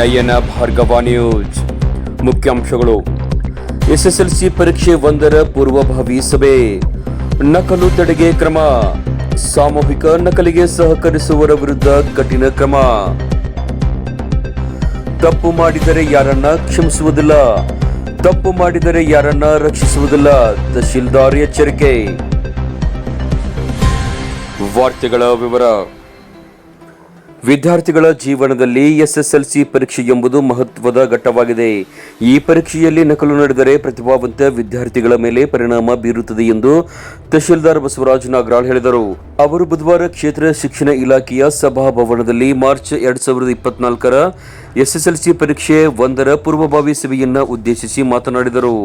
ನಯನ Bhargava news. ಮುಖ್ಯಾಂಶಗಳು. SSLC ಪರೀಕ್ಷೆ ಒಂದರ ಪೂರ್ವಭಾವಿ ಸಭೆ. ನಕಲು ತಡೆಗೆ ಕ್ರಮ. ಸಾಮೂಹಿಕ ನಕಲಿಗೆ ಸಹಕರಿಸುವವರ ವಿರುದ್ಧ ಕಠಿಣ ಕ್ರಮ. ತಪ್ಪು ಮಾಡಿದರೆ ಯಾರನ್ನ ಕ್ಷಮಿಸುವುದಿಲ್ಲ. ತಪ್ಪು ಮಾಡಿದರೆ ಯಾರನ್ನ ರಕ್ಷಿಸುವುದಿಲ್ಲ. ತಹಶೀಲ್ದಾರ್ ಎಚ್ಚರಿಕೆ. ವಾರ್ತೆಗಳ ವಿವರ. ವಿದ್ಯಾರ್ಥಿಗಳ ಜೀವನದಲ್ಲಿ ಎಸ್ಎಸ್ಎಲ್ಸಿ ಪರೀಕ್ಷೆ ಎಂಬುದು ಮಹತ್ವದ ಘಟ್ಟವಾಗಿದೆ. ಈ ಪರೀಕ್ಷೆಯಲ್ಲಿ ನಕಲು ನಡೆದರೆ ಪ್ರತಿಭಾವಂತ ವಿದ್ಯಾರ್ಥಿಗಳ ಮೇಲೆ ಪರಿಣಾಮ ಬೀರುತ್ತದೆ ಎಂದು ತಹಶೀಲ್ದಾರ್ ಬಸವರಾಜ್ ನಾಗರಾಳ್ ಹೇಳಿದರು. ಅವರು ಬುಧವಾರ ಕ್ಷೇತ್ರ ಶಿಕ್ಷಣ ಇಲಾಖೆಯ ಸಭಾಭವನದಲ್ಲಿ ಮಾರ್ಚ್ ಎರಡ್ ಸಾವಿರದ ಇಪ್ಪತ್ನಾಲ್ಕರ ಎಸ್ಎಸ್ಎಲ್ಸಿ ಪರೀಕ್ಷೆ ಒಂದರ ಪೂರ್ವಭಾವಿ ಸಭೆಯನ್ನು ಉದ್ದೇಶಿಸಿ ಮಾತನಾಡಿದರು.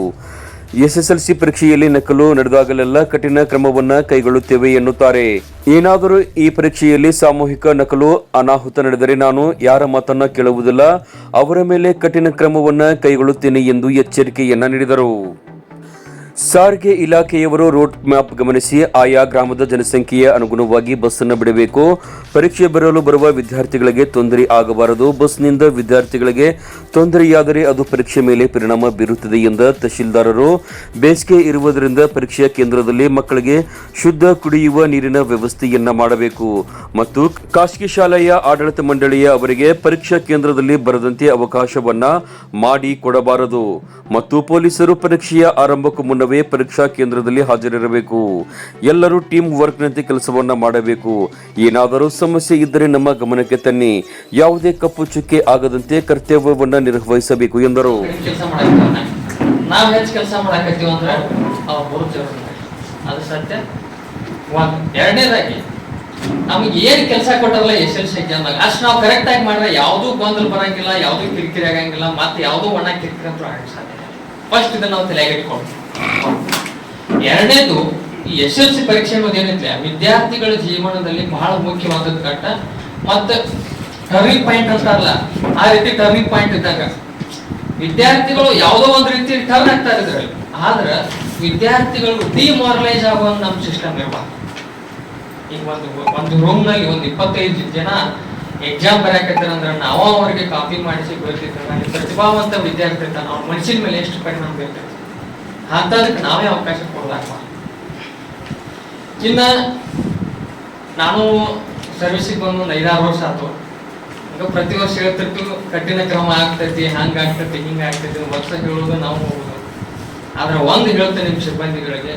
ಎಸ್ಎಸ್ಎಲ್ಸಿ ಪರೀಕ್ಷೆಯಲ್ಲಿ ನಕಲು ನಡೆದಾಗಲೆಲ್ಲ ಕಠಿಣ ಕ್ರಮವನ್ನ ಕೈಗೊಳ್ಳುತ್ತೇವೆ ಎನ್ನುತ್ತಾರೆ. ಏನಾದರೂ ಈ ಪರೀಕ್ಷೆಯಲ್ಲಿ ಸಾಮೂಹಿಕ ನಕಲು, ಅನಾಹುತ ನಡೆದರೆ ನಾನು ಯಾರ ಮಾತನ್ನ ಕೇಳುವುದಿಲ್ಲ, ಅವರ ಮೇಲೆ ಕಠಿಣ ಕ್ರಮವನ್ನ ಕೈಗೊಳ್ಳುತ್ತೇನೆ ಎಂದು ಎಚ್ಚರಿಕೆಯನ್ನ ನೀಡಿದರು. ಸಾರಿಗೆ ಇಲಾಖೆಯವರು ರೋಡ್ ಮ್ಯಾಪ್ ಗಮನಿಸಿ ಆಯಾ ಗ್ರಾಮದ ಜನಸಂಖ್ಯೆಯ ಅನುಗುಣವಾಗಿ ಬಸ್ ಅನ್ನು ಬಿಡಬೇಕು. ಪರೀಕ್ಷೆ ಬರಲು ಬರುವ ವಿದ್ಯಾರ್ಥಿಗಳಿಗೆ ತೊಂದರೆ ಆಗಬಾರದು. ಬಸ್ನಿಂದ ವಿದ್ಯಾರ್ಥಿಗಳಿಗೆ ತೊಂದರೆಯಾದರೆ ಅದು ಪರೀಕ್ಷೆ ಮೇಲೆ ಪರಿಣಾಮ ಬೀರುತ್ತದೆ ಎಂದ ತಹಶೀಲ್ದಾರರು. ಬೇಸಿಗೆ ಇರುವುದರಿಂದ ಪರೀಕ್ಷಾ ಕೇಂದ್ರದಲ್ಲಿ ಮಕ್ಕಳಿಗೆ ಶುದ್ಧ ಕುಡಿಯುವ ನೀರಿನ ವ್ಯವಸ್ಥೆಯನ್ನ ಮಾಡಬೇಕು. ಮತ್ತು ಖಾಸಗಿ ಶಾಲೆಯ ಆಡಳಿತ ಮಂಡಳಿಯ ಅವರಿಗೆ ಪರೀಕ್ಷಾ ಕೇಂದ್ರದಲ್ಲಿ ಬರದಂತೆ ಅವಕಾಶವನ್ನ ಮಾಡಿ ಕೊಡಬಾರದು. ಮತ್ತು ಪೊಲೀಸರು ಪರೀಕ್ಷೆಯ ಆರಂಭಕ್ಕೂ ಮುನ್ನವೇ ಪರೀಕ್ಷಾ ಕೇಂದ್ರದಲ್ಲಿ ಹಾಜರಿರಬೇಕು. ಎಲ್ಲರೂ ಟೀಮ್ ವರ್ಕ್ನಂತೆ ಕೆಲಸವನ್ನ ಮಾಡಬೇಕು. ಏನಾದರೂ ಸಮಸ್ಯೆ ಇದ್ದರೆ ನಮ್ಮ ಗಮನಕ್ಕೆ ತನ್ನಿ. ಯಾವುದೇ ಕಪ್ಪು ಚುಕ್ಕೆ ಆಗದಂತೆ ಕರ್ತವ್ಯವನ್ನು ನಿರ್ವಹಿಸಬೇಕು ಎಂದರು. ಎರಡನೇದಾಗಿ, ನಮಗೆ ಏನ್ ಕೆಲಸ ಕೊಟ್ಟಾರಲ್ಲ ಎಸ್ ಎಲ್ ಸಿ ಎಕ್ಸಾಮ್ದಾಗ ಅಷ್ಟು ನಾವು ಕರೆಕ್ಟ್ ಆಗಿ ಮಾಡಿದ್ರೆ ಯಾವ್ದು ಗೊಂದಲ ಬರಂಗಿಲ್ಲ, ಯಾವ್ದು ಕಿರಿಕಿರಿ ಆಗಂಗಿಲ್ಲ, ಮತ್ತೆ ಯಾವ್ದು ಒಣ ಕಿರಿಕಿರಿ ಆಗಕ್ಕೆ ಸಾಧ್ಯ ಫಸ್ಟ್ ಇದನ್ನ ನಾವು ತಲೆಗೆ ಇಟ್ಕೊಂಡು ಎರಡನೇದು, ಈ ಎಸ್ ಎಲ್ ಸಿ ಪರೀಕ್ಷೆ ಅನ್ನೋದು ಏನಿದೆ ವಿದ್ಯಾರ್ಥಿಗಳ ಜೀವನದಲ್ಲಿ ಬಹಳ ಮುಖ್ಯವಾದ ಘಟ್ಟ. ಮತ್ತೆ ಟರ್ನಿಂಗ್ ಪಾಯಿಂಟ್ ಅಂತಾರಲ್ಲ, ಆ ರೀತಿ ಟರ್ನಿಂಗ್ ಪಾಯಿಂಟ್ ಇದ್ದಾಗ, ವಿದ್ಯಾರ್ಥಿಗಳು ಯಾವುದೋ ಒಂದು ರೀತಿ ಟರ್ನ್ ಆಗ್ತಾ ಇದ್ರಲ್ಲಿ ಆದ್ರ, ವಿದ್ಯಾರ್ಥಿಗಳು ಡಿಮಾರಲೈಸ್ ಆಗುವ ನಮ್ಮ ಸಿಸ್ಟಮ್ ಇರಬಾರ್ದು. ಈಗ ಒಂದು ಒಂದು ರೂಮ್ನಲ್ಲಿ ಒಂದು ಇಪ್ಪತ್ತೈದು ಜನ ಎಕ್ಸಾಮ್ ಬರೆಯಕತ್ತಾರ ಅಂದ್ರೆ ನಾವು ಅವರಿಗೆ ಕಾಪಿ ಮಾಡಿಸಿ ಬರ್ತಿದ್ರೆ ಅಲ್ಲಿ ಪ್ರತಿಭಾವಂತ ವಿದ್ಯಾರ್ಥಿ ಇರ್ತಾನೆ ಅವ್ರ ಮನಸ್ಸಿನ ಮೇಲೆ ಎಷ್ಟು ಪರಿಣಾಮ ಬೀರ್ತೈತೆ. ಅಂತದಕ್ಕೆ ನಾವೇ ಅವಕಾಶ ಕೊಡಲಾಕ ಇನ್ನ ನಾನು ಸರ್ವಿಸಿಗೆ ಬಂದು ಒಂದು ಐದಾರು ವರ್ಷ ಆಯ್ತು ಈಗ ಪ್ರತಿ ವರ್ಷ ಹೇಳ್ತಿರ್ತೀವಿ, ಕಠಿಣ ಕ್ರಮ ಆಗ್ತೈತಿ, ಹಂಗ ಆಗ್ತೈತಿ, ಹಿಂಗ ಆಗ್ತೈತಿ ವರ್ಷ ಹೇಳೋದು ನಾವು ಹೋಗೋದು. ಆದ್ರೆ ಒಂದು ಹೇಳ್ತೇನೆ ನಿಮ್ಮ ಸಿಬ್ಬಂದಿಗಳಿಗೆ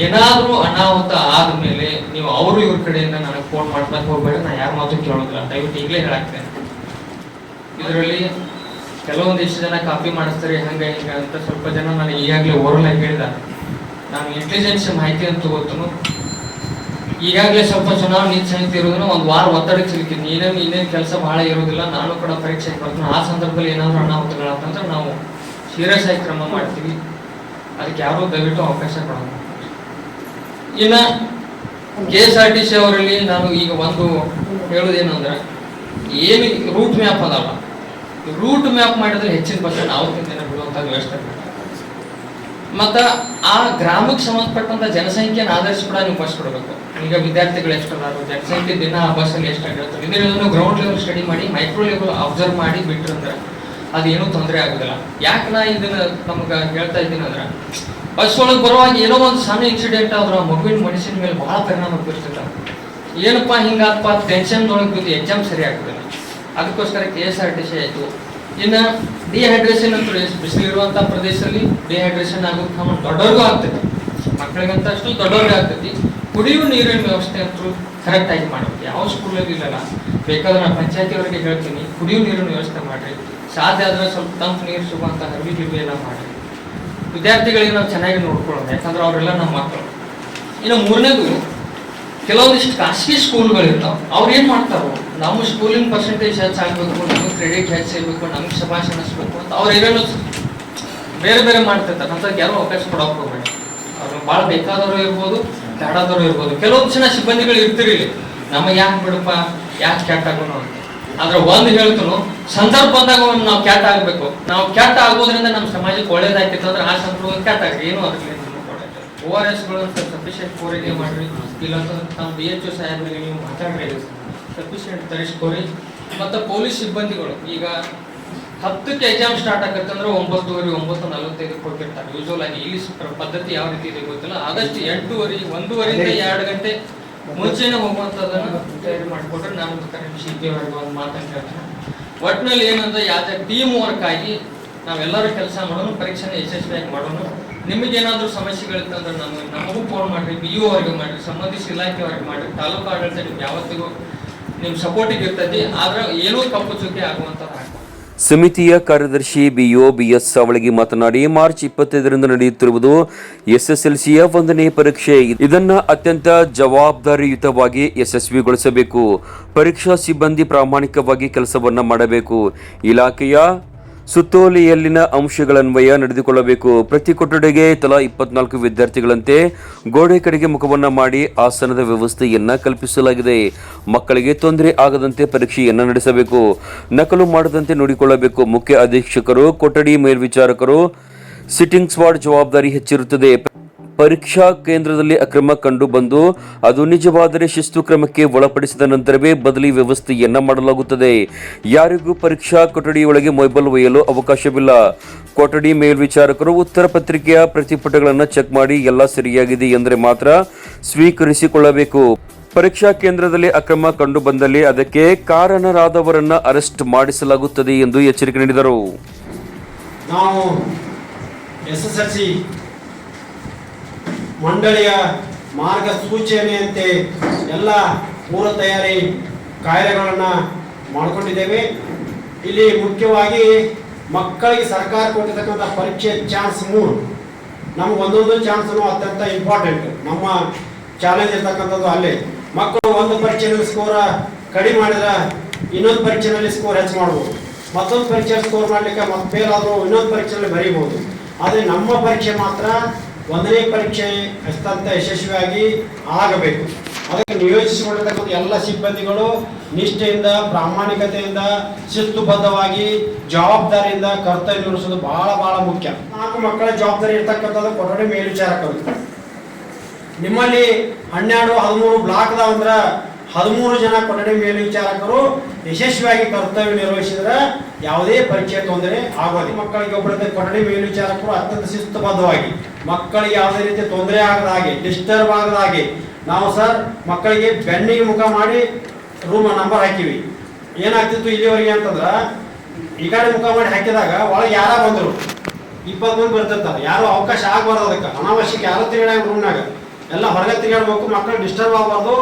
ಏನಾದ್ರೂ ಅನಾಹುತ ಆದ್ಮೇಲೆ ನೀವು ಅವರು ಇವ್ರ ಕಡೆಯಿಂದ ನನಗೆ ಫೋನ್ ಮಾಡ್ಕೊಂಡು ಹೋಗ್ಬೇಡ, ನಾ ಯಾರ ಮಾತು ಕೇಳೋದಿಲ್ಲ. ದಯವಿಟ್ಟು ಈಗಲೇ ಹೇಳಾಕ್ತೇನೆ ಇದರಲ್ಲಿ ಕೆಲವೊಂದಿಷ್ಟು ಜನ ಕಾಪಿ ಮಾಡಿಸ್ತಾರೆ, ಹಂಗೆ ಹಿಂಗೆ ಅಂತ ಸ್ವಲ್ಪ ಜನ ನಾನು ಈಗಾಗಲೇ ಓರಲ್ ಹೇಳಿದ ನಾನು ಇಂಟೆಲಿಜೆನ್ಸ್ ಮಾಹಿತಿ ಅಂತ ಗೊತ್ತನು ಈಗಾಗಲೇ ಸ್ವಲ್ಪ ಚುನಾವಣೆ ಸಮಿತಿ ಇರೋದ್ರಿಂದ ಒಂದು ವಾರ ಒತ್ತಡಕ್ಕೆ ಸಿಲುಕಿದ್ನಿ ಏನೇನು ಇನ್ನೇನು ಕೆಲಸ ಬಹಳ ಇರೋದಿಲ್ಲ, ನಾನು ಕೂಡ ಪರೀಕ್ಷೆಗೆ ಬರ್ತೀನಿ. ಆ ಸಂದರ್ಭದಲ್ಲಿ ಏನಾದರೂ ಅನಾಹುತಗಳಾತಂದ್ರೆ ನಾವು ಸೀರಿಯಸ್ ಕ್ರಮ ಮಾಡ್ತೀವಿ. ಅದಕ್ಕೆ ಯಾರೂ ದಯವಿಟ್ಟು ಅವಕಾಶ ಕೊಡೋಣ ಇನ್ನ K S R T C ಅವರಲ್ಲಿ ನಾನು ಈಗ ಒಂದು ಹೇಳೋದೇನು ಅಂದ್ರೆ ಏನು ರೂಟ್ ಮ್ಯಾಪ್ ಅದಲ್ಲ. ರೂಟ್ ಮ್ಯಾಪ್ ಮಾಡಿದ್ರೆ ಹೆಚ್ಚಿನ ಪರ್ಸೆಂಟ್ ಆವತ್ತಿನ ದಿನ ಬಿಡುವಂತ ವ್ಯವಸ್ಥೆ. ಮತ್ತು ಆ ಗ್ರಾಮಕ್ಕೆ ಸಂಬಂಧಪಟ್ಟಂತ ಜನಸಂಖ್ಯೆನ ಆಧರಿಸಿ ಕೂಡ ನೀವು ಬಸ್ ಕೊಡಬೇಕು. ಈಗ ವಿದ್ಯಾರ್ಥಿಗಳು ಎಷ್ಟು ಅದಾರು ಜನಸಂಖ್ಯೆ ದಿನ ಆ ಬಸ್ಸಲ್ಲಿ ಎಷ್ಟು ಆಗಿರುತ್ತೆ ಇದನ್ನು ಗ್ರೌಂಡ್ ಲೆವೆಲ್ ಸ್ಟಡಿ ಮಾಡಿ ಮೈಕ್ರೋ ಲೆವೆಲ್ ಅಬ್ಸರ್ವ್ ಮಾಡಿ ಬಿಟ್ರಂದ್ರೆ ಅದೇನೂ ತೊಂದರೆ ಆಗೋದಿಲ್ಲ. ಯಾಕೆ ನಾ ಇದನ್ನು ನಮ್ಗೆ ಹೇಳ್ತಾ ಇದ್ದೀನಿ ಅಂದ್ರೆ ಬಸ್ ಬರುವಾಗ ಏನೋ ಒಂದು ಸಣ್ಣ ಇನ್ಸಿಡೆಂಟ್ ಆದ್ರೆ ಆ ಮಗುವಿನ ಮನುಷ್ಯನ ಮೇಲೆ ಬಹಳ ಪರಿಣಾಮ ಬೀರ್ತಿರ್ತಾವೆ ಏನಪ್ಪ ಹಿಂಗಾದಪ್ಪ ಟೆನ್ಷನ್ ಒಳಗೆ ಬಿದ್ದು ಎಕ್ಸಾಮ್ ಸರಿ ಆಗ್ತದೆ. ಅದಕ್ಕೋಸ್ಕರ K S R T C ಆಯಿತು. ಇನ್ನು ಡಿಹೈಡ್ರೇಷನ್ ಅಂತ ಬಿಸಿಲಿರುವಂಥ ಪ್ರದೇಶದಲ್ಲಿ ಡಿಹೈಡ್ರೇಷನ್ ಆಗೋದು ಕಾಮನ್ ದೊಡ್ಡವ್ರಿಗೂ ಆಗ್ತದೆ. ಮಕ್ಕಳಿಗಂತ ಅಷ್ಟು ದೊಡ್ಡವ್ರಿಗೆ ಆಗ್ತೈತಿ ಕುಡಿಯುವ ನೀರಿನ ವ್ಯವಸ್ಥೆ ಅಂತೂ ಕರೆಕ್ಟಾಗಿ ಮಾಡಬೇಕು. ಯಾವ ಸ್ಕೂಲಲ್ಲಿ ಬೇಕಾದ್ರೆ ನಾನು ಪಂಚಾಯತಿಯವರಿಗೆ ಹೇಳ್ತೀನಿ ಕುಡಿಯುವ ನೀರಿನ ವ್ಯವಸ್ಥೆ ಮಾಡಿರಿ. ಸಾಧ್ಯ ಆದರೆ ಸ್ವಲ್ಪ ತಂಪು ನೀರು ಸಿಗುವಂಥ ಹರಿವಿ ಎಲ್ಲ ಮಾಡಿ ವಿದ್ಯಾರ್ಥಿಗಳಿಗೆ ನಾವು ಚೆನ್ನಾಗಿ ನೋಡ್ಕೊಳ್ಳೋಣ, ಯಾಕಂದ್ರೆ ಅವರೆಲ್ಲ ನಮ್ಮ ಮಕ್ಕಳು. ಇನ್ನು ಮೂರನೇದು, ಕೆಲವೊಂದಿಷ್ಟು ಖಾಸಗಿ ಸ್ಕೂಲ್ಗಳಿರ್ತಾವೆ ಅವ್ರು ಏನು ಮಾಡ್ತಾರೋ, ನಮ್ಮ ಸ್ಕೂಲಿನ ಪರ್ಸೆಂಟೇಜ್ ಹೆಚ್ಚಾಗಬೇಕು ನಮಗೆ ಕ್ರೆಡಿಟ್ ಹೆಚ್ಚಿರ್ಬೇಕು ನಮ್ಗೆ ಶಭಾಷ್ ಅನ್ನಿಸ್ಬೇಕು ಅಂತ ಅವ್ರು ಏನೇನೋ ಬೇರೆ ಬೇರೆ ಮಾಡ್ತಿರ್ತಾರೆ. ಅಂತ ಯಾರು ಅವಕಾಶ ಕೊಡೋಕೆ ಹೋಗ್ಬೇಡಿ. ಅವ್ರು ಭಾಳ ಬೇಕಾದವರು ಇರ್ಬೋದು ಬೇಡಾದವರು ಇರ್ಬೋದು. ಕೆಲವೊಂದು ಜನ ಸಿಬ್ಬಂದಿಗಳು ಇರ್ತಿರಲಿ ನಮಗೆ ಯಾಕೆ ಬಿಡಪ್ಪ, ಯಾಕೆ ಕೆಟ್ಟಾಗೋಣ ಅಂತ. ಆದ್ರೆ ಒಂದು ಹೇಳ್ತನು ಸಂದರ್ಭ ಬಂದಾಗ ನಾವು ಕ್ಯಾಟ್ ಆಗಬೇಕು. ನಾವು ಕ್ಯಾಟ್ ಆಗೋದ್ರಿಂದ ನಮ್ಮ ಸಮಾಜಕ್ಕೆ ಒಳ್ಳೇದಾಗ್ತಿತ್ತು ಅಂದ್ರೆ ಆ ಸಂದರ್ಭ ಕ್ಯಾಟ್ ಆಗ್ರಿ ಏನು ಅದರಲ್ಲಿ ಓ ಆರ್ ಎಸ್ಗಳು ಸಫಿಷಿಯೆಂಟ್ ಕೋರಿಗೆ ಮಾಡ್ರಿ. ಇಲ್ಲ ತಮ್ಮ ನಮ್ಮ ಬಿ ಎಚ್ ಒ ಸಾಹೇಬರಿಗೆ ನೀವು ಮಾತಾಡ್ರಿ. ಸಫಿಷಿಯಂಟ್ ತರಿಸ್ಕೋರಿ ಮತ್ತು ಪೊಲೀಸ್ ಸಿಬ್ಬಂದಿಗಳು ಈಗ ಹತ್ತಕ್ಕೆ ಎಕ್ಸಾಮ್ ಸ್ಟಾರ್ಟ್ ಆಗತ್ತಂದ್ರೆ ಒಂಬತ್ತುವರೆ ಒಂಬತ್ತು ನಲವತ್ತೈದು ಕೊಟ್ಟಿರ್ತಾರೆ. ಯೂಶುವಲ್ ಆಗಿ ಇಲ್ಲಿ ಪದ್ಧತಿ ಯಾವ ರೀತಿ ಇದೆ ಗೊತ್ತಿಲ್ಲ. ಆದಷ್ಟು ಎಂಟೂವರೆ ಒಂದೂವರೆಯಿಂದ ಎರಡು ಗಂಟೆ ಮುಂಚೆನೆ ಹೋಗುವಂಥದ್ದನ್ನು ತಯಾರಿ ಮಾಡಿಕೊಟ್ರೆ ನಾನು ಬೇಕಾದ್ರೆ ಸಿ ಒಂದು ಮಾತನ್ನು ಕೇಳ್ತೇನೆ ಒಟ್ಟಿನಲ್ಲಿ ಏನಂದ್ರೆ ಯಾವುದೇ ಟೀಮ್ ವರ್ಕ್ ಆಗಿ ನಾವೆಲ್ಲರೂ ಕೆಲಸ ಮಾಡೋಣ, ಪರೀಕ್ಷೆನ ಯಶಸ್ವಿಯಾಗಿ ಮಾಡೋಣ ನಿಮಗೇನಾದರೂ ಸಮಸ್ಯೆಗಳಿತ್ತಂದ್ರೆ ನಮಗೆ ನಮಗೂ ಫೋನ್ ಮಾಡಿರಿ ಬಿ ಯು ಅವ್ರಿಗೆ ಮಾಡಿರಿ ಸಂಬಂಧಿಸಿದ ಇಲಾಖೆಯವ್ರಿಗೆ ಮಾಡಿರಿ, ತಾಲೂಕು ಆಡಳಿತ ನಿಮ್ಗೆ ಯಾವತ್ತಿಗೂ ನಿಮ್ಮ ಸಪೋರ್ಟಿಗೆ ಇರ್ತೈತಿ ಆದ್ರೆ ಏನೂ ಕಪ್ಪು ಚುಕ್ಕಿ ಆಗುವಂಥ. ಸಮಿತಿಯ ಕಾರ್ಯದರ್ಶಿ ಬಿಒ ಬಿಎಸ್ ಸಾವಳಗಿ ಮಾತನಾಡಿ, ಮಾರ್ಚ್ ಇಪ್ಪತ್ತೈದರಿಂದ ನಡೆಯುತ್ತಿರುವುದು ಎಸ್ಎಸ್ಎಲ್ಸಿಯ ಒಂದನೇ ಪರೀಕ್ಷೆ. ಇದನ್ನ ಅತ್ಯಂತ ಜವಾಬ್ದಾರಿಯುತವಾಗಿ ಯಶಸ್ವಿಗೊಳಿಸಬೇಕು. ಪರೀಕ್ಷಾ ಸಿಬ್ಬಂದಿ ಪ್ರಾಮಾಣಿಕವಾಗಿ ಕೆಲಸವನ್ನ ಮಾಡಬೇಕು. ಇಲಾಖೆಯ ಸುತ್ತೋಲೆಯಲ್ಲಿನ ಅಂಶಗಳನ್ವಯ ನಡೆದುಕೊಳ್ಳಬೇಕು. ಪ್ರತಿ ಕೊಠಡಿಗೆ ತಲಾ ಇಪ್ಪತ್ನಾಲ್ಕು ವಿದ್ಯಾರ್ಥಿಗಳಂತೆ ಗೋಡೆ ಕಡೆಗೆ ಮುಖವನ್ನ ಮಾಡಿ ಆಸನದ ವ್ಯವಸ್ಥೆಯನ್ನ ಕಲ್ಪಿಸಲಾಗಿದೆ. ಮಕ್ಕಳಿಗೆ ತೊಂದರೆ ಆಗದಂತೆ ಪರೀಕ್ಷೆಯನ್ನ ನಡೆಸಬೇಕು. ನಕಲು ಮಾಡದಂತೆ ನೋಡಿಕೊಳ್ಳಬೇಕು. ಮುಖ್ಯ ಅಧೀಕ್ಷಕರು, ಕೊಠಡಿ ಮೇಲ್ವಿಚಾರಕರು, ಸಿಟ್ಟಿಂಗ್ ಸ್ವಾಡ್ ಜವಾಬ್ದಾರಿ ಹೆಚ್ಚಿರುತ್ತದೆ. ಪರೀಕ್ಷಾ ಕೇಂದ್ರದಲ್ಲಿ ಅಕ್ರಮ ಕಂಡು ಬಂದು ಅದು ನಿಜವಾದರೆ ಶಿಸ್ತು ಕ್ರಮಕ್ಕೆ ಒಳಪಡಿಸಿದ ನಂತರವೇ ಬದಲಿ ವ್ಯವಸ್ಥೆಯನ್ನ ಮಾಡಲಾಗುತ್ತದೆ. ಯಾರಿಗೂ ಪರೀಕ್ಷಾ ಕೊಠಡಿಯೊಳಗೆ ಮೊಬೈಲ್ ಒಯ್ಯಲು ಅವಕಾಶವಿಲ್ಲ. ಕೊಠಡಿ ಮೇಲ್ವಿಚಾರಕರು ಉತ್ತರ ಪತ್ರಿಕೆಯ ಪ್ರತಿಪುಟಗಳನ್ನು ಚೆಕ್ ಮಾಡಿ ಎಲ್ಲ ಸರಿಯಾಗಿದೆ ಎಂದರೆ ಮಾತ್ರ ಸ್ವೀಕರಿಸಿಕೊಳ್ಳಬೇಕು. ಪರೀಕ್ಷಾ ಕೇಂದ್ರದಲ್ಲಿ ಅಕ್ರಮ ಕಂಡು ಬಂದಲ್ಲಿ ಅದಕ್ಕೆ ಕಾರಣರಾದವರನ್ನ ಅರೆಸ್ಟ್ ಮಾಡಿಸಲಾಗುತ್ತದೆ ಎಂದು ಎಚ್ಚರಿಕೆ ನೀಡಿದರು. ನಾವು ಮಂಡಳಿಯ ಮಾರ್ಗಸೂಚನೆಯಂತೆ ಎಲ್ಲ ಪೂರ್ವ ತಯಾರಿ ಕಾರ್ಯಗಳನ್ನು ಮಾಡಿಕೊಂಡಿದ್ದೇವೆ. ಇಲ್ಲಿ ಮುಖ್ಯವಾಗಿ ಮಕ್ಕಳಿಗೆ ಸರ್ಕಾರ ಕೊಟ್ಟಿರ್ತಕ್ಕಂಥ ಪರೀಕ್ಷೆ ಚಾನ್ಸ್ ಮೂರು. ನಮ್ಗೆ ಒಂದೊಂದು ಚಾನ್ಸನು ಅತ್ಯಂತ ಇಂಪಾರ್ಟೆಂಟ್ ನಮ್ಮ ಚಾಲೆಂಜ್ ಇರ್ತಕ್ಕಂಥದ್ದು ಅಲ್ಲೇ. ಮಕ್ಕಳು ಒಂದು ಪರೀಕ್ಷೆಯಲ್ಲಿ ಸ್ಕೋರ ಕಡಿಮೆ ಮಾಡಿದ್ರೆ ಇನ್ನೊಂದು ಪರೀಕ್ಷೆಯಲ್ಲಿ ಸ್ಕೋರ್ ಹೆಚ್ಚು ಮಾಡ್ಬೋದು. ಮತ್ತೊಂದು ಪರೀಕ್ಷೆ ಸ್ಕೋರ್ ಮಾಡಲಿಕ್ಕೆ ಮತ್ತೆ ಫೇಲ್ ಆದರೂ ಇನ್ನೊಂದು ಪರೀಕ್ಷೆಯಲ್ಲಿ ಬರೀಬೋದು. ಆದರೆ ನಮ್ಮ ಪರೀಕ್ಷೆ ಮಾತ್ರ ಒಂದನೇ ಪರೀಕ್ಷೆ ಅತ್ಯಂತ ಯಶಸ್ವಿಯಾಗಿ ಆಗಬೇಕು. ಅದಕ್ಕೆ ನಿಯೋಜಿಸಿಕೊಂಡಿರ್ತಕ್ಕಂಥ ಎಲ್ಲ ಸಿಬ್ಬಂದಿಗಳು ನಿಷ್ಠೆಯಿಂದ, ಪ್ರಾಮಾಣಿಕತೆಯಿಂದ, ಶಿಸ್ತುಬದ್ಧವಾಗಿ, ಜವಾಬ್ದಾರಿಯಿಂದ ಕರ್ತವ್ಯ ನಿರ್ವಹಿಸೋದು ಬಹಳ ಬಹಳ ಮುಖ್ಯ. ನಾಲ್ಕು ಮಕ್ಕಳ ಜವಾಬ್ದಾರಿ ಇರ್ತಕ್ಕಂಥದ್ದು ಕೊಠಡಿ ಮೇಲ್ವಿಚಾರಕರು. ನಿಮ್ಮಲ್ಲಿ ಹನ್ನೆರಡು, ಹದಿಮೂರು ಬ್ಲಾಕ್ ಅಂದ್ರೆ ಹದಿಮೂರು ಜನ ಕೊಠಡಿ ಮೇಲ್ವಿಚಾರಕರು ಯಶಸ್ವಿಯಾಗಿ ಕರ್ತವ್ಯ ನಿರ್ವಹಿಸಿದ್ರೆ ಯಾವುದೇ ಪರಿಚಯ ತೊಂದರೆ ಆಗೋದಿಲ್ಲ ಮಕ್ಕಳಿಗೆ ಒಬ್ಬರ ಕೊಠಡಿ ಮೇಲ್ವಿಚಾರಕರು ಅತ್ಯಂತ ಶಿಸ್ತುಬದ್ಧವಾಗಿ ಮಕ್ಕಳಿಗೆ ಯಾವುದೇ ರೀತಿ ತೊಂದರೆ ಆಗದ ಹಾಗೆ, ಡಿಸ್ಟರ್ಬ್ ಆಗದ ಹಾಗೆ, ನಾವು ಸರ್ ಮಕ್ಕಳಿಗೆ ಬೆನ್ನಿಗೆ ಮುಖ ಮಾಡಿ ರೂಮ್ ನಂಬರ್ ಹಾಕಿವಿ. ಏನಾಗ್ತಿತ್ತು ಇಲ್ಲಿವರೆಗೆ ಅಂತಂದ್ರೆ, ಈ ಕಡೆ ಮುಖ ಮಾಡಿ ಹಾಕಿದಾಗ ಒಳಗೆ ಯಾರ ಬಂದರು. ಇಪ್ಪತ್ತು ಮಂದಿ ಬರ್ತಿರ್ತಾರೆ. ಯಾರು ಅವಕಾಶ ಆಗಬಾರ್ದು ಅದಕ್ಕೆ. ಅನಾವಶ್ಯಕ ಯಾರು ತಿರುಗಾಡ ರೂಮ್ನಾಗ ಎಲ್ಲ ಹೊರಗೆ ತಿರುಗಾಡ್ಬೇಕು ಮಕ್ಕಳು ಡಿಸ್ಟರ್ಬ್ ಆಗಬಾರ್ದು.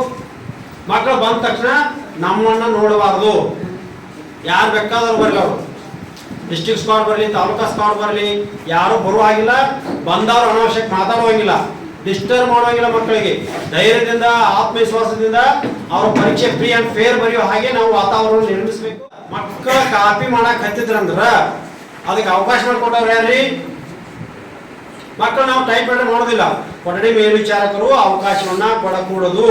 ಮಕ್ಕಳು ಬಂದ ತಕ್ಷಣ ನಮ್ಮನ್ನ ನೋಡಬಾರ್ದು. ಯಾರು ಬೇಕಾದ್ರೂ ಬರಲಿ ಅವರು. ಡಿಸ್ಟ್ರಿಕ್ಟ್ ಸ್ಕ್ವಾಡ್ ಬರಲಿ, ತಾಲೂಕಾ ಸ್ಕ್ವಾಡ್ ಬರಲಿ, ಯಾರು ಬರುವ ಹಾಗಿಲ್ಲ, ಬಂದವರು ಅನಾವಶ್ಯಕ ಮಾತಾಡುವಂಗಿಲ್ಲ ಡಿಸ್ಟರ್ಬ್ ಮಾಡುವಂಗಿಲ್ಲ ಮಕ್ಕಳಿಗೆ. ಧೈರ್ಯದಿಂದ, ಆತ್ಮವಿಶ್ವಾಸದಿಂದ ಅವ್ರ ಪರೀಕ್ಷೆ ಫ್ರೀ ಅಂಡ್ ಫೇರ್ ಬರೆಯೋ ಹಾಗೆ ನಾವು ವಾತಾವರಣ ನಿರ್ಮಿಸಬೇಕು. ಮಕ್ಕಳ ಕಾಪಿ ಮಾಡಕ್ ಹತ್ತಿದ್ರಂದ್ರ ಅದಕ್ಕೆ ಅವಕಾಶ ಮಾಡಿಕೊಟ್ಟವ್ರು ಯಾರ್ರಿ? ಮಕ್ಕಳು ನಾವು ಟೈಪ್ ರೈಟರ್ ಮಾಡೋದಿಲ್ಲ. ಕೊಠಡಿ ಮೇಲ್ವಿಚಾರಕರು ಅವಕಾಶವನ್ನ ಕೊಡಕೂಡದು.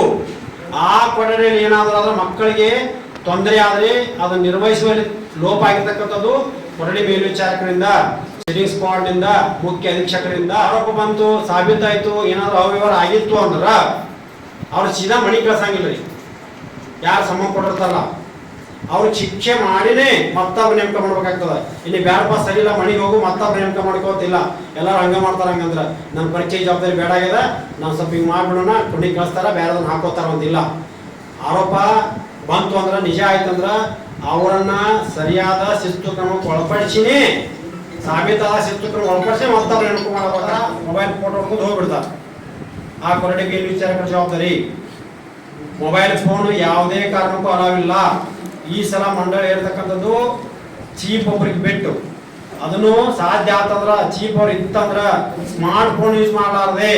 ಆ ಕೊಠಡಿಯಲ್ಲಿ ಏನಾದರೂ ಆದ್ರೆ ಮಕ್ಕಳಿಗೆ ತೊಂದರೆ ಆದರೆ ಅದನ್ನು ನಿರ್ವಹಿಸುವಲ್ಲಿ ಲೋಪ ಆಗಿರ್ತಕ್ಕಂಥದ್ದು ಹೊರಡಿ ಮೇಲ್ವಿಚಾರಕರಿಂದ ಸಿಟಿಂಗ್ ಸ್ಕ್ವಾಡ್ನಿಂದ ಮುಖ್ಯ ಅಧೀಕ್ಷಕರಿಂದ ಆರೋಪ ಬಂತು, ಸಾಬೀತಾಯಿತು, ಏನಾದರೂ ಅವ್ಯವಹಾರ ಆಗಿತ್ತು ಅಂದ್ರೆ ಅವ್ರು ಸೀದಾ ಮಣಿ ಕಳ್ಸಂಗಿಲ್ಲ ರೀ. ಯಾರು ಸಮ ಕೊಟ್ಟಿರ್ತಾರಲ್ಲ, ಅವ್ರು ಶಿಕ್ಷೆ ಮಾಡಿನೇ ಮತ್ತೊಬ್ಬ ನೇಮಕ ಮಾಡ್ಬೇಕಾಗ್ತದೆ. ಇಲ್ಲಿ ಬ್ಯಾಡಪ್ಪ ಸರಿ ಇಲ್ಲ ಹೋಗು, ಮತ್ತೊಬ್ಬ ನೇಮಕ ಮಾಡ್ಕೋತಿಲ್ಲ. ಎಲ್ಲರೂ ಹಂಗೆ ಮಾಡ್ತಾರೆ ಹಂಗಂದ್ರೆ ನನ್ನ ಪರಿಚಯ ಜವಾಬ್ದಾರಿ ಬೇಡ ಆಗ್ಯದ ನಾವು ಸ್ವಲ್ಪ ಹಿಂಗೆ ಮಾಡ್ಬಿಡೋಣ ಕುಂಡಿ ಕಳಿಸ್ತಾರ ಬೇರೆದನ್ನ ಹಾಕೋತಾರ ಒಂದಿಲ್ಲ ಆರೋಪ ಬಂತು ಅಂದ್ರ ನಿಜ ಆಯ್ತಂದ್ರ ಅವರನ್ನ ಸರಿಯಾದ ಶಿಸ್ತು ಕ್ರಮಕ್ಕೆ ಒಳಪಡಿಸಿನಿ ಸಾಬೀತಾದ ಶಿಸ್ತು ಕ್ರಮ ಒಳಪಡಿಸಿ ಮಾಡ್ಕೋತಾರ ಮೊಬೈಲ್ ಫೋಟೋ ಹೊಡ್ಕೊಂಡು ಹೋಗ್ಬಿಡ್ತಾರ. ಆ ಕೊರಡೆ ಮೇಲ್ವಿಚಾರಕರ ಜವಾಬ್ದಾರಿ. ಮೊಬೈಲ್ ಫೋನ್ ಯಾವುದೇ ಕಾರಣಕ್ಕೂ ಅಲಾವಿಲ್ಲ. ಈ ಸಲ ಮಂಡಳಿ ಇರ್ತಕ್ಕಂಥದ್ದು ಚೀಪ್ ಒಬ್ರಿಗೆ ಬಿಟ್ಟು. ಅದನ್ನು ಸಾಧ್ಯ ಆತಂದ್ರ ಚೀಪ್ ಅವ್ರು ಇತ್ತಂದ್ರ ಸ್ಮಾರ್ಟ್ ಫೋನ್ ಯೂಸ್ ಮಾಡಲಾರದೆ.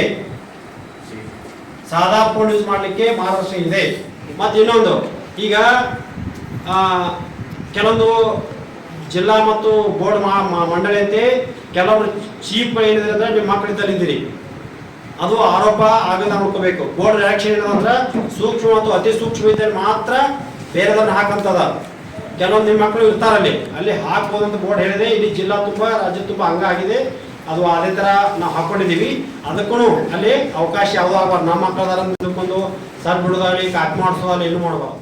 ಸಾದಾ ಫೋನ್ ಯೂಸ್ ಮಾಡಲಿಕ್ಕೆ ಮಾರ್ಗದರ್ಶನ ಇದೆ. ಮತ್ತೆ ಇನ್ನೊಂದು ಈಗ ಕೆಲವೊಂದು ಜಿಲ್ಲಾ ಮತ್ತು ಬೋರ್ಡ್ ಮಂಡಳಿ ಅಂತೆ ಕೆಲವರು ಚೀಪ್ ಏನಿದೆ ಅಂದ್ರೆ ನಿಮ್ಮ ಮಕ್ಕಳಿಂದ ಇದ್ದೀರಿ ಅದು ಆರೋಪ ಆಗದ ನೋಡ್ಕೋಬೇಕು. ಬೋರ್ಡ್ ರಿಯಾಕ್ಷನ್ ಏನಂದ್ರೆ ಸೂಕ್ಷ್ಮ ಮತ್ತು ಅತಿ ಸೂಕ್ಷ್ಮ ಇದ್ದಲ್ಲಿ ಮಾತ್ರ ಬೇರೆದನ್ನ ಹಾಕಂತದ. ಕೆಲವೊಂದು ನಿಮ್ಮ ಮಕ್ಕಳು ಇರ್ತಾರಲ್ಲಿ ಅಲ್ಲಿ. ಹಾಕ್ಬೋದು ಅಂತ ಬೋರ್ಡ್ ಹೇಳಿದೆ. ಇಲ್ಲಿ ಜಿಲ್ಲಾ ತುಂಬ, ರಾಜ್ಯ ತುಂಬ ಹಂಗಾಗಿದೆ ಅದು ಅದೇ ತರ ನಾವು ಹಾಕೊಂಡಿದೀವಿ ಅದಕ್ಕೂ ಅಲ್ಲಿ ಅವಕಾಶ ಯಾವುದೋ ನಮ್ಮ ಮಕ್ಕಳದಾರ ತಿಳ್ಕೊಂಡು ಸರ್ ಬಿಡೋದಾಗಲಿ, ಕಾಕ್ ಮಾಡಿಸೋದಾಗಲಿ ಏನು ಮಾಡಬಾರ್ದು.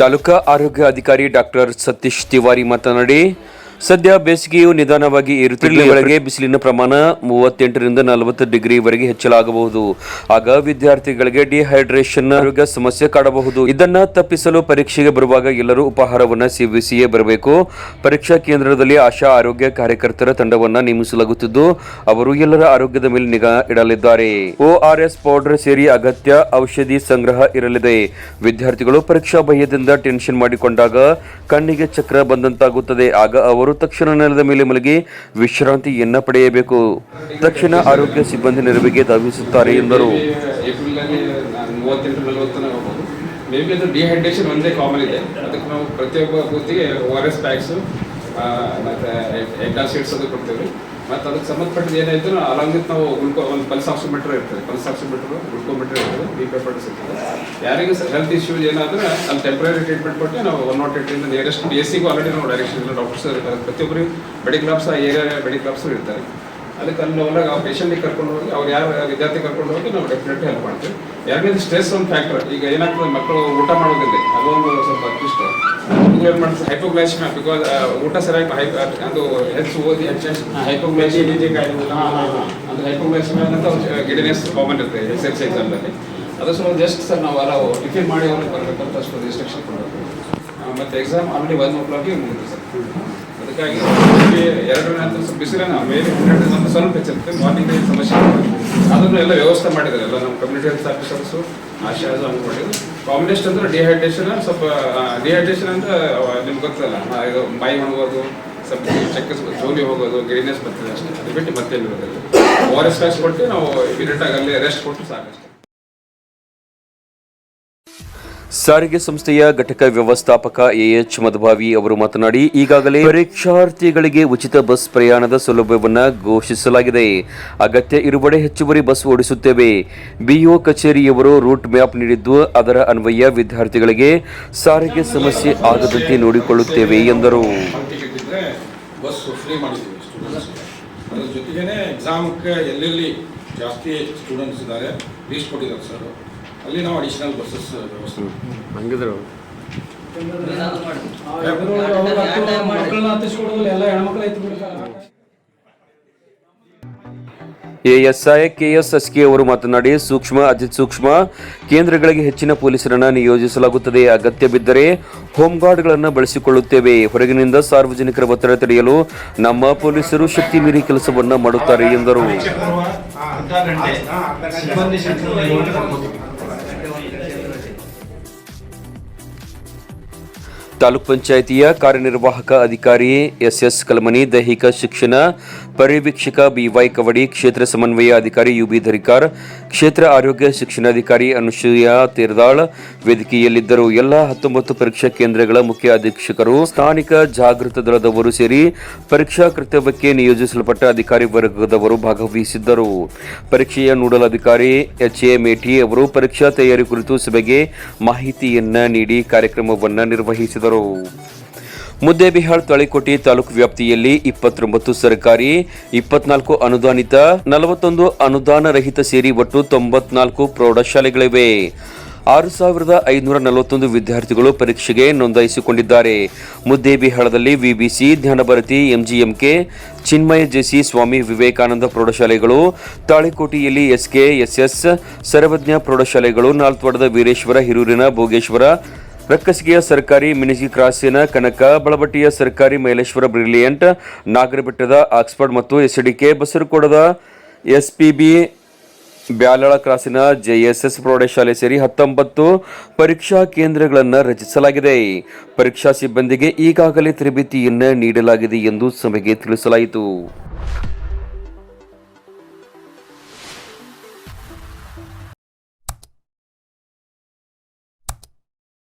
ತಾಲೂಕಾ ಆರೋಗ್ಯ ಅಧಿಕಾರಿ ಡಾಕ್ಟರ್ ಸತೀಶ್ ತಿವಾರಿ ಮಾತನಾಡಿ ಸದ್ಯ ಬೇಸಿಗೆಯು ನಿಧಾನವಾಗಿ ಏರುತ್ತಿರುವ ವೇಳೆಗೆ ಬಿಸಿಲಿನ ಪ್ರಮಾಣ ಮೂವತ್ತೆಂಟರಿಂದ ನಲವತ್ತು ಡಿಗ್ರಿವರೆಗೆ ಹೆಚ್ಚಲಾಗಬಹುದು ಆಗ ವಿದ್ಯಾರ್ಥಿಗಳಿಗೆ ಡಿಹೈಡ್ರೇಷನ್ ಆರೋಗ್ಯ ಸಮಸ್ಯೆ ಕಾಡಬಹುದು. ಇದನ್ನ ತಪ್ಪಿಸಲು ಪರೀಕ್ಷೆಗೆ ಬರುವಾಗ ಎಲ್ಲರೂ ಉಪಾಹಾರವನ್ನು ಸೇವಿಸಿಯೇ ಬರಬೇಕು. ಪರೀಕ್ಷಾ ಕೇಂದ್ರದಲ್ಲಿ ಆಶಾ ಆರೋಗ್ಯ ಕಾರ್ಯಕರ್ತರ ತಂಡವನ್ನ ನೇಮಿಸಲಾಗುತ್ತಿದ್ದು ಅವರು ಎಲ್ಲರ ಆರೋಗ್ಯದ ಮೇಲೆ ನಿಗಾ ಇಡಲಿದ್ದಾರೆ. ಓಆರ್ಎಸ್ ಪೌಡರ್ ಸೇರಿ ಅಗತ್ಯ ಔಷಧಿ ಸಂಗ್ರಹ ಇರಲಿದೆ. ವಿದ್ಯಾರ್ಥಿಗಳು ಪರೀಕ್ಷಾ ಭಯದಿಂದ ಟೆನ್ಷನ್ ಮಾಡಿಕೊಂಡಾಗ ಕಣ್ಣಿಗೆ ಚಕ್ರ ಬಂದಂತಾಗುತ್ತದೆ. ಆಗ ಅವರು ತಕ್ಷಣ ನೆಲದ ಮೇಲೆ ಮಲಗಿ ವಿಶ್ರಾಂತಿಯನ್ನ ಪಡೆಯಬೇಕು. ತಕ್ಷಣ ಆರೋಗ್ಯ ಸಿಬ್ಬಂದಿ ನೆರವಿಗೆ ಧಾವಿಸುತ್ತಾರೆ ಎಂದರು. ಮೇ ಬಿ ಅದು ಡಿಹೈಡ್ರೇಷನ್ ಒಂದೇ ಕಾಮನ್ ಇದೆ. ಅದಕ್ಕೆ ನಾವು ಪ್ರತಿಯೊಬ್ಬ ಕೂತಿಗೆ ಓ ಆರ್ ಎಸ್ ಪ್ಯಾಕ್ಸು ಮತ್ತು ಎಗ್ ಆಸಿಡ್ಸ್ ಅದು ಕೊಡ್ತೇವೆ. ಮತ್ತು ಅದಕ್ಕೆ ಸಂಬಂಧಪಟ್ಟದ್ದು ಏನಾಯ್ತು ಅಲಾಂಗ್ ನಾವು ಗ್ಲುಕೋ ಒಂದು ಪಲ್ಸ್ ಆಕ್ಸಿಮೀಟರ್ ಇರ್ತದೆ. ಪಲ್ಸ್ ಆಕ್ಸಿಮೀಟರ್ ಗ್ಲುಕೋಮೀಟರ್ ಇರ್ತದೆ ಬಿ ಪೇಪರ್ಸ್ ಇರ್ತದೆ ಯಾರಿಗೂ ಹೆಲ್ತ್ ಇಶ್ಯೂಸ್ ಏನಾದ್ರೆ ಅಲ್ಲಿ ಟೆಂಪ್ರರಿ ಟ್ರೀಟ್ಮೆಂಟ್ ಕೊಟ್ಟು ನಾವು ಒನ್ ನಾಟ್ ಏಟಿಂದ ನಿಯರೆಸ್ಟ್ ಎ ಸಿಗೂ ಆಲ್ರೆಡಿ ನಾವು ಡೈರೆಕ್ಷನ್ ಡಾಕ್ಟರ್ಸ್ ಇರ್ತಾರೆ ಪ್ರತಿಯೊಬ್ಬರು ಮೆಡಿಕಲ್ ಆಫ್ಸ್ ಆ ಏರಿಯಾ ಮೆಡಿಕಲ್ ಆಫ್ಸರ್ ಇರ್ತಾರೆ. ಅದಕ್ಕೆ ಅಲ್ಲಿ ಒಳಗೆ ಆ ಪೇಷಂಟಿಗೆ ಕರ್ಕೊಂಡು ಹೋಗಿ, ಅವ್ರು ಯಾರು ವಿದ್ಯಾರ್ಥಿ ಕರ್ಕೊಂಡು ಹೋಗಿ ನಾವು ಡೆಫಿನೆಟ್ಲಿ ಹೆಲ್ಪ್ ಮಾಡ್ತೀವಿ. ಎರಡನೇದು ಸ್ಟ್ರೆಸ್ ಒಂದು ಫ್ಯಾಕ್ಟರ್ ಈಗ ಏನಾಗ್ತದೆ, ಮಕ್ಕಳು ಊಟ ಮಾಡೋದಿಲ್ಲ. ಅದೊಂದು ಸ್ವಲ್ಪ ಅತ್ಯುಷ್ಟ. ಏನು ಮಾಡ್ತಾರೆ ಹೈಪೋಗ್ಲೈಸಿಮಿಯಾ ಬಿಕಾಸ್ ಊಟ ಸರಿಯಾಗಿ ಹೈ ಅದು ಹೆಚ್ಚು ಓದಿ ಹೆಚ್ಚು ಹೈಪೋಗ್ಲೈಸಿಮಾ ಅದು ಹೈಪೋಗ್ಲೈಸಿಮಾ ಅಂತ ಗಿಡಿನೆಸ್ ಕಾಮನ್ ಇರುತ್ತೆ ಎಸ್ ಎಲ್ ಸಿ ಎಕ್ಸಾಮ್ದಲ್ಲಿ ಅದು ಸ್ವಲ್ಪ ಜಸ್ಟ್ ಸರ್ ನಾವು ಅಲ್ಲ ಟಿಫಿನ್ ಮಾಡಿ ಅವ್ರಿಗೆ ಬರಬೇಕಂತ ಅಷ್ಟು ರಿಸ್ಟ್ರಿಕ್ಷನ್ ಕೊಡಬೇಕು. ಮತ್ತು ಎಕ್ಸಾಮ್ ಆಲ್ರೆಡಿ ಒನ್ ಓ ಕ್ಲಾಕಿಗೆ ಮುಗಿತು ಸರ್. ಅದಕ್ಕಾಗಿ ಎರಡನೇ ಅಂತ ಸ್ವಲ್ಪ ಬಿಸಿಲಿನ ಮೇಲೆ ಒಂದು ಸ್ವಲ್ಪ ಹೆಚ್ಚಿರುತ್ತೆ ಮಾರ್ನಿಂಗ್ ಸಮಸ್ಯೆ. ಅದನ್ನು ಎಲ್ಲ ವ್ಯವಸ್ಥೆ ಮಾಡಿದ್ದಾರೆ ಎಲ್ಲ ನಮ್ಮ ಕಮ್ಯುನಿಟಿ ಹೆಲ್ತ್ ಆಫೀಸರ್ಸು ಆಶಾಸು ಹಂಗೆ ಮಾಡಿದ್ರು ಕಾಂಬಿನೇಷನ್ ಅಂದ್ರೆ ಡಿಹೈಡ್ರೇಷನ್ ಸ್ವಲ್ಪ ಡಿಹೈಡ್ರೇಷನ್ ಅಂದ್ರೆ ನಿಮ್ಗೆ ಗೊತ್ತಲ್ಲ ಇದು ಮೈ ಒಣಗೋದು, ಸ್ವಲ್ಪ ಚೆಕ್ ಜೋಲಿ ಹೋಗೋದು ಗ್ರೀನೆಸ್ ಬರ್ತದೆ ಅಷ್ಟೇ. ಅದು ಬಿಟ್ಟು ಮತ್ತೆ ಇರೋದಿಲ್ಲ. ಆರ್ ಎಸ್ ಕೊಟ್ಟು ನಾವು ಇಮಿಡಿಯೇಟಾಗಿ ಅಲ್ಲಿ ರೆಸ್ಟ್ ಕೊಟ್ಟು ಸಾಕಷ್ಟೇ. ಸಾರಿಗೆ ಸಂಸ್ಥೆಯ ಘಟಕ ವ್ಯವಸ್ಥಾಪಕ ಎಎಚ್ ಮಧುಭಾವಿ ಅವರು ಮಾತನಾಡಿ, ಈಗಾಗಲೇ ಪರೀಕ್ಷಾರ್ಥಿಗಳಿಗೆ ಉಚಿತ ಬಸ್ ಪ್ರಯಾಣದ ಸೌಲಭ್ಯವನ್ನು ಘೋಷಿಸಲಾಗಿದೆ. ಅಗತ್ಯ ಇರುವಡೆ ಹೆಚ್ಚುವರಿ ಬಸ್ ಓಡಿಸುತ್ತೇವೆ. ಬಿಇಒ ಕಚೇರಿಯವರು ರೂಟ್ ಮ್ಯಾಪ್ ನೀಡಿದ್ದು, ಅದರ ಅನ್ವಯ ವಿದ್ಯಾರ್ಥಿಗಳಿಗೆ ಸಾರಿಗೆ ಸಮಸ್ಯೆ ಆಗದಂತೆ ನೋಡಿಕೊಳ್ಳುತ್ತೇವೆ ಎಂದರು. ಜಾಸ್ತಿ ಸ್ಟೂಡೆಂಟ್ಸ್ ಇದ್ದಾರೆ ಅಲ್ಲಿ ನಾವು ಅಡಿಷನಲ್ ಬಸ್ಸಸ್ ವ್ಯವಸ್ಥೆ ಎಎಸ್ಐ ಎಲ್ಲ ಎಸ್ ಕೆ ಅವರು ಮಾತನಾಡಿ ಸೂಕ್ಷ್ಮ ಅತಿ ಸೂಕ್ಷ್ಮ ಕೇಂದ್ರಗಳಿಗೆ ಹೆಚ್ಚಿನ ಪೊಲೀಸರನ್ನು ನಿಯೋಜಿಸಲಾಗುತ್ತದೆ. ಅಗತ್ಯ ಬಿದ್ದರೆ ಹೋಮ್ಗಾರ್ಡ್ಗಳನ್ನು ಬಳಸಿಕೊಳ್ಳುತ್ತೇವೆ. ಹೊರಗಿನಿಂದ ಸಾರ್ವಜನಿಕರ ಒತ್ತಡ ತಡೆಯಲು ನಮ್ಮ ಪೊಲೀಸರು ಶಕ್ತಿ ಮೀರಿ ಕೆಲಸವನ್ನು ಮಾಡುತ್ತಾರೆ ಎಂದರು. ತಾಲೂಕ್ ಪಂಚಾಯಿತಿಯ ಕಾರ್ಯನಿರ್ವಾಹಕ ಅಧಿಕಾರಿ ಎಸ್ಎಸ್ ಕಲ್ಮನಿ ದೈಹಿಕ ಶಿಕ್ಷಣ ಪರಿವೀಕ್ಷಕ ಬಿವೈ ಕವಡಿ, ಕ್ಷೇತ್ರ ಸಮನ್ವಯ ಅಧಿಕಾರಿ ಯುಬಿ ಧರಿಕಾರ್, ಕ್ಷೇತ್ರ ಆರೋಗ್ಯ ಶಿಕ್ಷಣಾಧಿಕಾರಿ ಅನುಸೂಯ ತೀರ್ದಾಳ್, ವೇದಿಕೆಯಲ್ಲಿದ್ದರು. ಎಲ್ಲ ಹತ್ತೊಂಬತ್ತು ಪರೀಕ್ಷಾ ಕೇಂದ್ರಗಳ ಮುಖ್ಯ ಅಧೀಕ್ಷಕರು, ಸ್ಥಾನಿಕ ಜಾಗೃತ ದಳದವರು ಸೇರಿ ಪರೀಕ್ಷಾ ಕರ್ತವ್ಯಕ್ಕೆ ನಿಯೋಜಿಸಲ್ಪಟ್ಟ ಅಧಿಕಾರಿ ವರ್ಗದವರು ಭಾಗವಹಿಸಿದ್ದರು. ಪರೀಕ್ಷೆಯ ನೋಡಲ್ ಅಧಿಕಾರಿ ಎಚ್ ಎ ಮೇಟಿ ಅವರು ಪರೀಕ್ಷಾ ತಯಾರಿ ಕುರಿತು ಸಭೆಗೆ ಮಾಹಿತಿಯನ್ನ ನೀಡಿ ಕಾರ್ಯಕ್ರಮವನ್ನು ನಿರ್ವಹಿಸಿದರು. ಮುದ್ದೇಬಿಹಾಳ್ ತಳಿಕೋಟೆ ತಾಲೂಕು ವ್ಯಾಪ್ತಿಯಲ್ಲಿ ಇಪ್ಪತ್ತೊಂಬತ್ತು ಸರ್ಕಾರಿ, ಇಪ್ಪತ್ನಾಲ್ಕು ಅನುದಾನಿತ, ನಲವತ್ತೊಂದು ಅನುದಾನ ರಹಿತ ಸೇರಿ ಒಟ್ಟು ತೊಂಬತ್ನಾಲ್ಕು ಪ್ರೌಢಶಾಲೆಗಳಿವೆ. ಆರು ಸಾವಿರದ ಐನೂರ ನಲವತ್ತೊಂದು ವಿದ್ಯಾರ್ಥಿಗಳು ಪರೀಕ್ಷೆಗೆ ನೋಂದಾಯಿಸಿಕೊಂಡಿದ್ದಾರೆ. ಮುದ್ದೇಬಿಹಾಳದಲ್ಲಿ VBC Jnanabharati MGMK, Chinmaya JC Swami Vivekananda ಪ್ರೌಢಶಾಲೆಗಳು, ತಾಳಿಕೋಟಿಯಲ್ಲಿ ಎಸ್ಕೆ ಎಸ್ಎಸ್ ಸರ್ವಜ್ಞ ಪ್ರೌಢಶಾಲೆಗಳು, ನಾಲ್ತ್ವಾಡದ ವೀರೇಶ್ವರ, ಹಿರೂರಿನ ಭೋಗೇಶ್ವರ ರಕ್ಕಸಿಗೆಯ ಸರ್ಕಾರಿ ಮಿನಿಜಿ ಕ್ರಾಸಿನ ಕನಕ, ಬಳಬಟ್ಟಿಯ ಸರ್ಕಾರಿ ಮೈಲೇಶ್ವರ ಬ್ರಿಲಿಯಂಟ್, ನಾಗರಬೆಟ್ಟದ ಆಕ್ಸ್ಫರ್ಡ್ ಮತ್ತು ಎಸ್ಡಿಕೆ ಬಸರಕೋಡದ ಎಸ್ಪಿಬಿ ಬ್ಯಾಲಳ ಕ್ರಾಸಿನ ಜೆಎಸ್ಎಸ್ ಪ್ರೌಢಶಾಲೆ ಸೇರಿ ಹತ್ತೊಂಬತ್ತು ಪರೀಕ್ಷಾ ಕೇಂದ್ರಗಳನ್ನು ರಚಿಸಲಾಗಿದೆ. ಪರೀಕ್ಷಾ ಸಿಬ್ಬಂದಿಗೆ ಈಗಾಗಲೇ ತರಬೇತಿಯನ್ನು ನೀಡಲಾಗಿದೆ ಎಂದು ಸಭೆಗೆ ತಿಳಿಸಲಾಯಿತು.